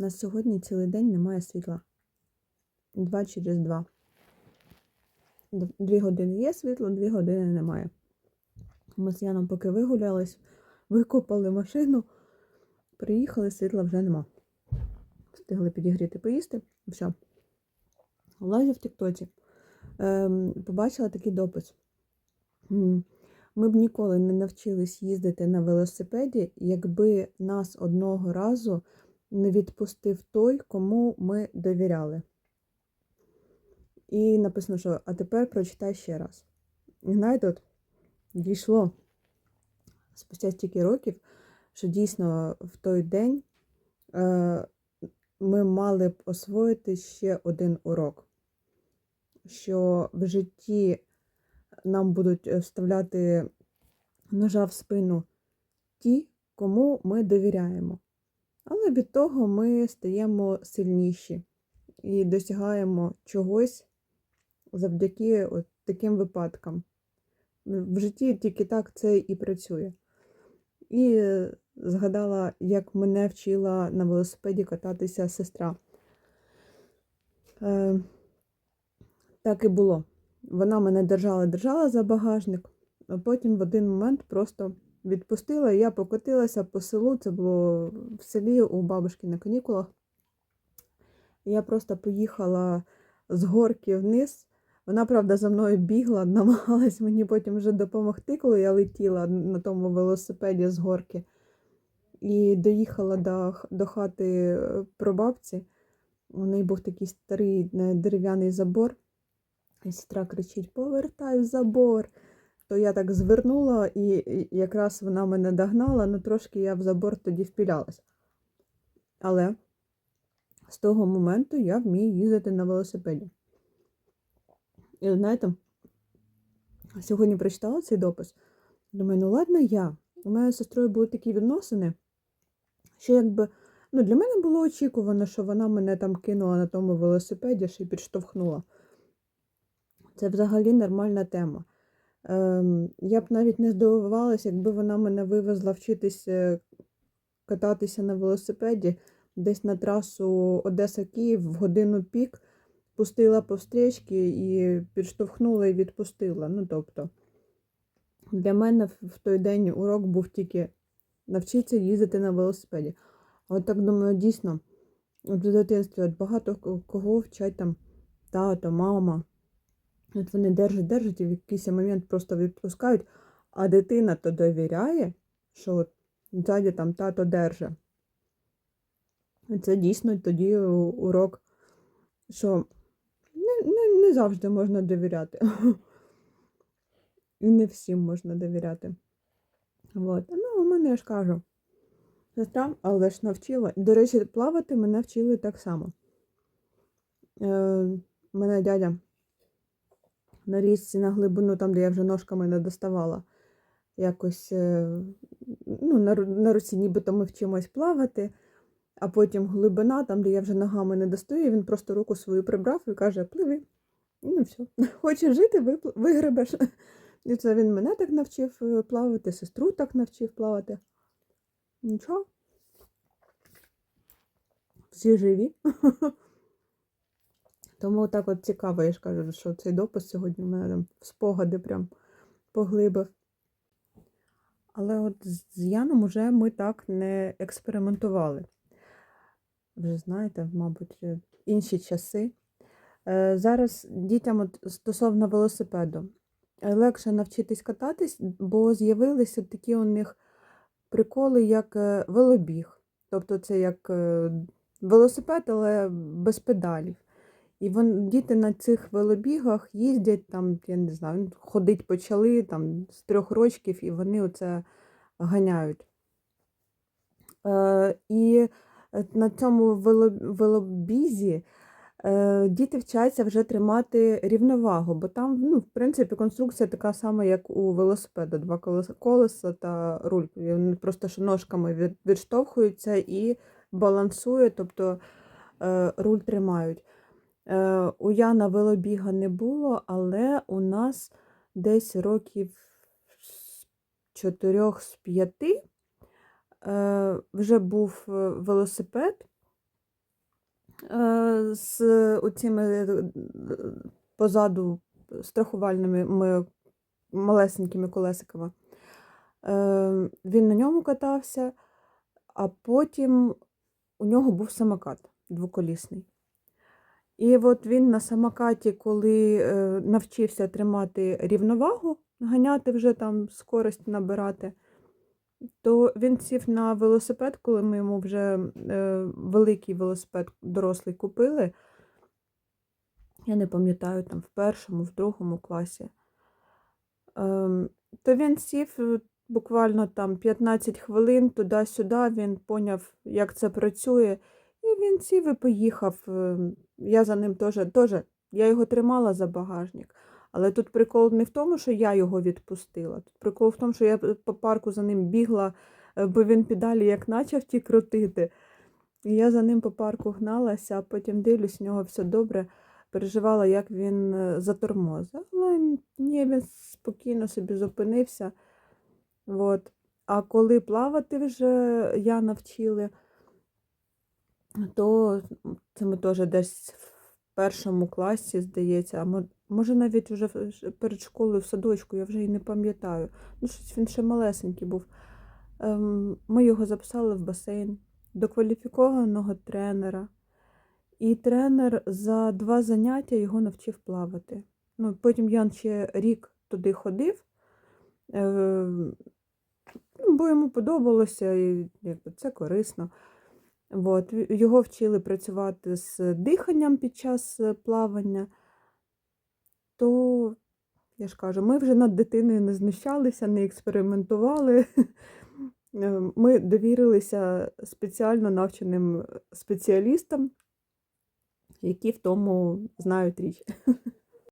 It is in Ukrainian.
На сьогодні цілий день немає світла. Два через два. Дві години є світло, дві години немає. Ми з Яном поки вигулялись, викопали машину, приїхали, світла вже нема. Встигли підігріти поїсти. Все. Лазю в Тіктоці. Ем, побачила такий допис. Ми б ніколи не навчились їздити на велосипеді, якби нас одного разу не відпустив той, кому ми довіряли. І написано, що а тепер прочитай ще раз. І знаєте, от дійшло спустя стільки років, що дійсно в той день е, ми мали б освоїти ще один урок, що в житті нам будуть е, вставляти ножа в спину ті, кому ми довіряємо. Але від того ми стаємо сильніші і досягаємо чогось завдяки от таким випадкам. В житті тільки так це і працює. І згадала, як мене вчила на велосипеді кататися сестра. Е, так і було. Вона мене держала, держала за багажник, а потім в один момент просто відпустила, я покотилася по селу. Це було в селі у бабушки на канікулах. Я просто поїхала з горки вниз. Вона, правда, за мною бігла, намагалась мені потім вже допомогти, коли я летіла на тому велосипеді з горки. І доїхала до, до хати е, прабабці. У неї був такий старий е, дерев'яний забор. І сестра кричить: Повертай в забор. То я так звернула, і якраз вона мене догнала, ну трошки я в забор тоді впілялась. Але з того моменту я вмію їздити на велосипеді. І знаєте, сьогодні прочитала цей допис. Думаю, ну ладно, я. У мене з сестрою були такі відносини, що якби. Ну, для мене було очікувано, що вона мене там кинула на тому велосипеді ще й підштовхнула. Це взагалі нормальна тема. Ем, я б навіть не здивувалася, якби вона мене вивезла вчитись е, кататися на велосипеді десь на трасу Одеса-Київ в годину пік, пустила по встрічці і підштовхнула і відпустила. Ну, тобто, для мене в той день урок був тільки навчитися їздити на велосипеді. А от так думаю, дійсно, в дитинстві от багато кого вчать там тато, мама. От вони держать, держать і в якийсь момент просто відпускають, а дитина то довіряє, що от ззаді там тато держить. І це дійсно тоді урок, що не, не, не завжди можна довіряти. І не всім можна довіряти. От. Ну, у мене я ж кажу. Сестра, але ж навчила. До речі, плавати мене вчили так само. Е, мене дядя на річці на глибину, там, де я вже ножками не доставала. Якось е, ну, на, на руці нібито ми вчимось плавати, а потім глибина, там, де я вже ногами не достаю, він просто руку свою прибрав і каже, пливи. Ну, все. Хочеш жити, вигребеш. І це він мене так навчив е, плавати, сестру так навчив плавати. Нічого. Всі живі. Тому так от цікаво, я ж кажу, що цей допис сьогодні в мене там в спогади прям поглибив. Але от з Яном уже ми так не експериментували. Вже знаєте, мабуть, інші часи. Е, Зараз дітям от стосовно велосипеду легше навчитись кататись, бо з'явилися такі у них приколи, як е, велобіг. Тобто це як е, велосипед, але без педалів. І вон, діти на цих велобігах їздять там, я не знаю, ходить почали там з трьох рочків, і вони оце ганяють. Е, і на цьому велобізі е, діти вчаться вже тримати рівновагу, бо там, ну, в принципі, конструкція така сама, як у велосипеда, два колеса, та руль. Вони просто що ножками відштовхуються і балансують, тобто е, руль тримають. Е, у Яна велобіга не було, але у нас десь років з чотирьох з п'яти е, вже був е, велосипед, з оціми позаду страхувальними малесенькими колесиками. Він на ньому катався, а потім у нього був самокат двоколісний. І от він на самокаті, коли е, навчився тримати рівновагу, ганяти вже там скорость набирати, то він сів на велосипед, коли ми йому вже е, великий велосипед дорослий купили. Я не пам'ятаю, там в першому, в другому класі. Ем, то він сів е, буквально там 15 хвилин туди-сюди, він поняв, як це працює, і він сів і поїхав. Ем, Я за ним теж, теж, я його тримала за багажник. Але тут прикол не в тому, що я його відпустила. Тут прикол в тому, що я по парку за ним бігла, е, бо він педалі як почав ті крутити. І я за ним по парку гналася, а потім дивлюсь, у нього все добре. Переживала, як він е, затормозив. Але ні, він спокійно собі зупинився. От. А коли плавати вже я навчили, то це ми теж десь в першому класі, здається, а може навіть вже перед школою в садочку, я вже і не пам'ятаю. Ну, щось він ще малесенький був. Ем, Ми його записали в басейн до кваліфікованого тренера. І тренер за два заняття його навчив плавати. Ну, потім Ян ще рік туди ходив, е, ну, бо йому подобалося, і це корисно. От. Його вчили працювати з диханням під час е, плавання. То, я ж кажу, ми вже над дитиною не знущалися, не експериментували. Е, Ми довірилися спеціально навченим спеціалістам, які в тому знають річ.